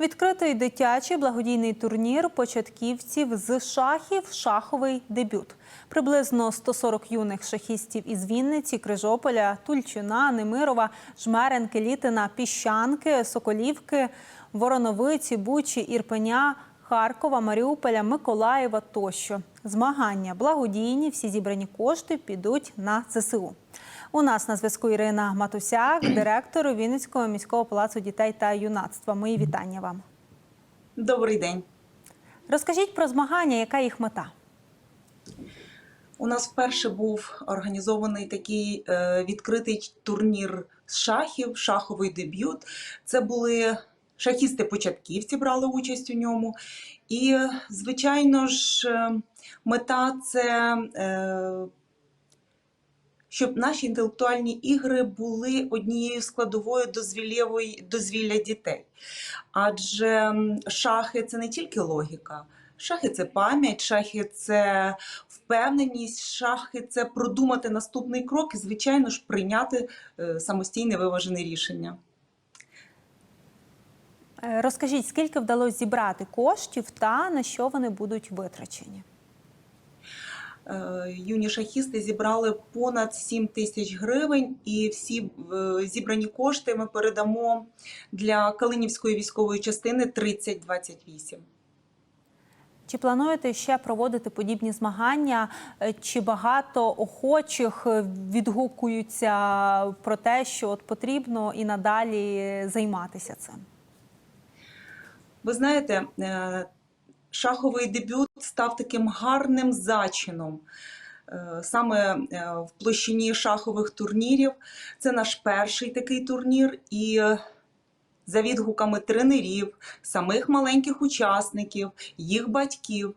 Відкритий дитячий благодійний турнір початківців з шахів шаховий дебют. Приблизно 140 юних шахістів із Вінниці, Крижополя, Тульчина, Немирова, Жмеренки, Літина, Піщанки, Соколівки, Вороновиці, Бучі, Ірпеня, Харкова, Маріуполя, Миколаєва тощо. Змагання благодійні, всі зібрані кошти підуть на ЗСУ. У нас на зв'язку Ірина Матусяк, директор Вінницького міського палацу дітей та юнацтва. Мої вітання вам. Добрий день. Розкажіть про змагання, яка їх мета? У нас вперше був організований такий е, відкритий турнір з шахів, шаховий дебют. Це були шахісти-початківці, брали участь у ньому. І, звичайно ж, е, мета це. Щоб наші інтелектуальні ігри були однією складовою дозвілля дітей. Адже шахи це не тільки логіка, шахи це пам'ять, шахи це впевненість, шахи це продумати наступний крок і, звичайно ж, прийняти е, самостійне виважене рішення. Е, Розкажіть, скільки вдалося зібрати коштів та на що вони будуть витрачені? Е, Юні шахісти зібрали понад 7 тисяч гривень, і всі е, зібрані кошти ми передамо для Калинівської військової частини 3028. Чи плануєте ще проводити подібні змагання? Е, Чи багато охочих відгукуються про те, що от потрібно і надалі займатися цим? Ви знаєте, шаховий дебют став таким гарним зачином. е, Саме е, в площині шахових турнірів. Це наш перший такий турнір, і за відгуками тренерів, самих маленьких учасників, їх батьків,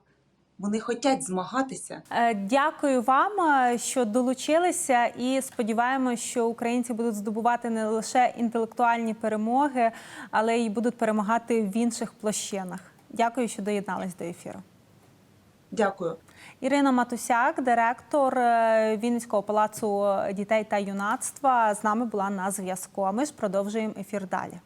вони хочуть змагатися. Е, Дякую вам, що долучилися, і сподіваємося, що українці будуть здобувати не лише інтелектуальні перемоги, але й будуть перемагати в інших площинах. Дякую, що доєднались до ефіру. Дякую. Ірина Матусяк, директор е, Вінницького палацу дітей та юнацтва, з нами була на зв'язку. А ми ж продовжуємо ефір далі.